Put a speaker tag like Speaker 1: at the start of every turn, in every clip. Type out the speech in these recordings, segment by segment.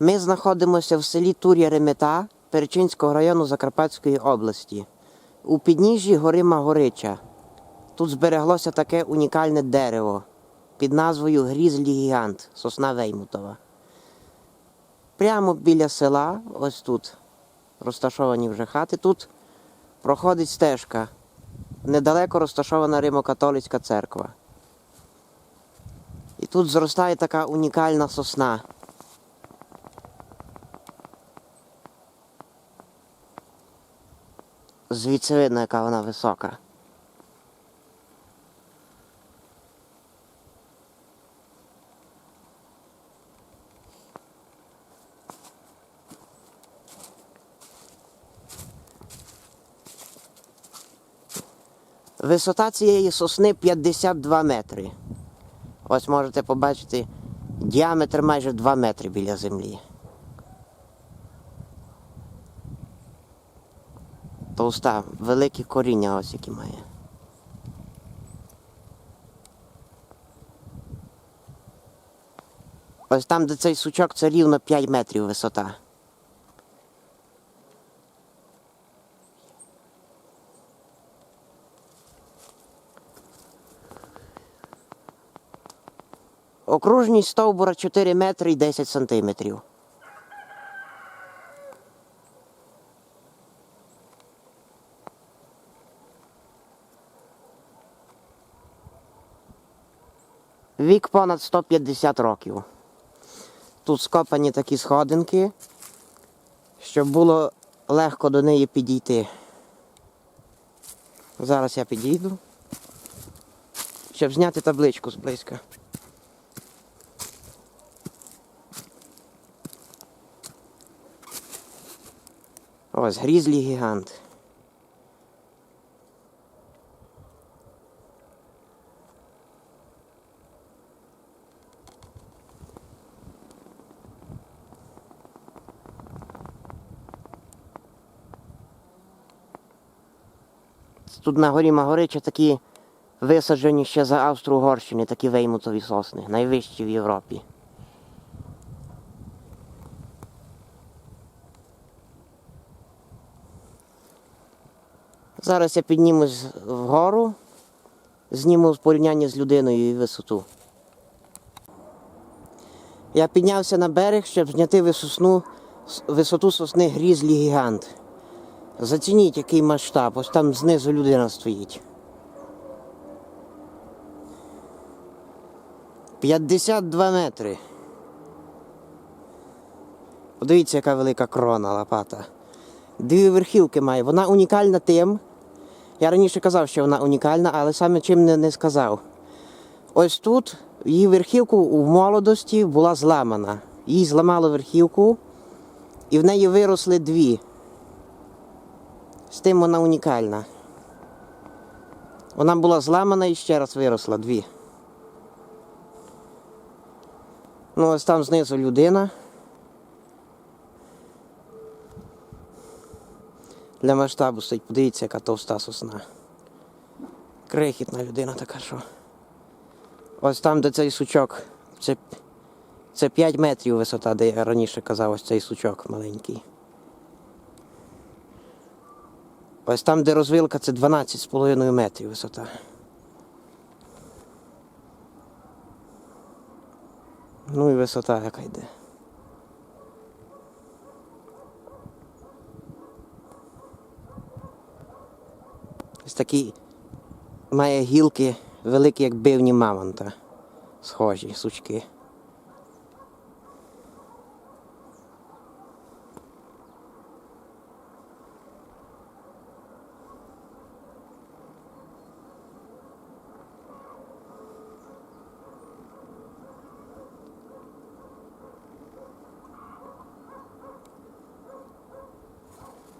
Speaker 1: Ми знаходимося в селі Тур'я Ремета Перечинського району Закарпатської області. У підніжжі гори Магорича. Тут збереглося таке унікальне дерево під назвою Грізлі Гігант, сосна Веймутова. Прямо біля села, ось тут розташовані вже хати, тут проходить стежка. Недалеко розташована Римо-католицька церква. І тут зростає така унікальна сосна. Звідси видно, яка вона висока. Висота цієї сосни 52 метри. Ось можете побачити діаметр майже 2 метри біля землі. Товста, великі коріння ось які має. Ось там, де цей сучок, це рівно 5 метрів висота. Окружність стовбура 4 метри і 10 сантиметрів. Вік понад 150 років. Тут скопані такі сходинки, щоб було легко до неї підійти. Зараз я підійду, щоб зняти табличку зблизька. Ось грізлі гігант. Тут на горі Магорича такі висаджені ще за Австро-Угорщини, такі веймутові сосни, найвищі в Європі. Зараз я піднімусь вгору, зніму в порівнянні з людиною і висоту. Я піднявся на берег, щоб зняти висосну, висоту сосни Грізлі Гігант. Зацініть, який масштаб, ось там знизу людина стоїть. 52 метри. Подивіться, яка велика крона лопата. Дві верхівки має. Вона унікальна тим. Я раніше казав, що вона унікальна, але саме чим не, не сказав. Ось тут її верхівку у молодості була зламана. Їй зламало верхівку, і в неї виросли дві. Тим вона унікальна. Вона була зламана і ще раз виросла дві. Ну, ось там знизу людина. Для масштабу стоїть, подивіться, яка товста сосна. Крихітна людина така що. Ось там, де цей сучок. Це, це 5 метрів висота, де я раніше казав, ось цей сучок маленький. Ось там, де розвилка, це 12,5 метрів висота. Ну і висота яка йде. Ось такі має гілки великі, як бивні мамонта. Схожі сучки.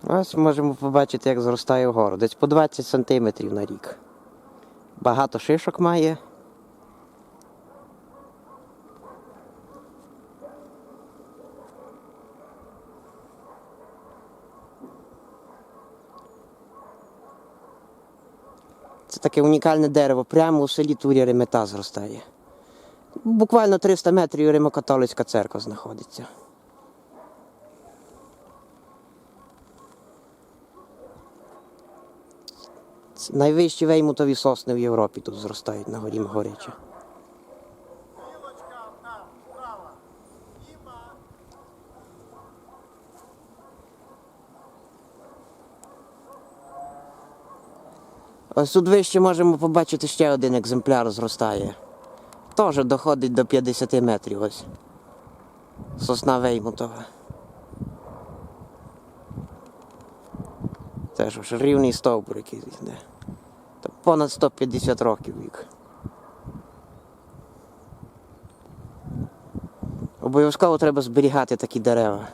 Speaker 1: Ось можемо побачити, як зростає вгору. Десь по 20 сантиметрів на рік. Багато шишок має. Це таке унікальне дерево, прямо у селі Тур'я Ремета зростає. Буквально 300 метрів Римо-католицька церква знаходиться. Найвищі веймутові сосни в Європі тут зростають на горі Горича. Ось тут вище можемо побачити ще один екземпляр зростає. Теж доходить до 50 метрів ось. Сосна Веймутова. Теж ж рівний стовбур якийсь йде. Та понад 150 років вік. Обов'язково треба зберігати такі дерева.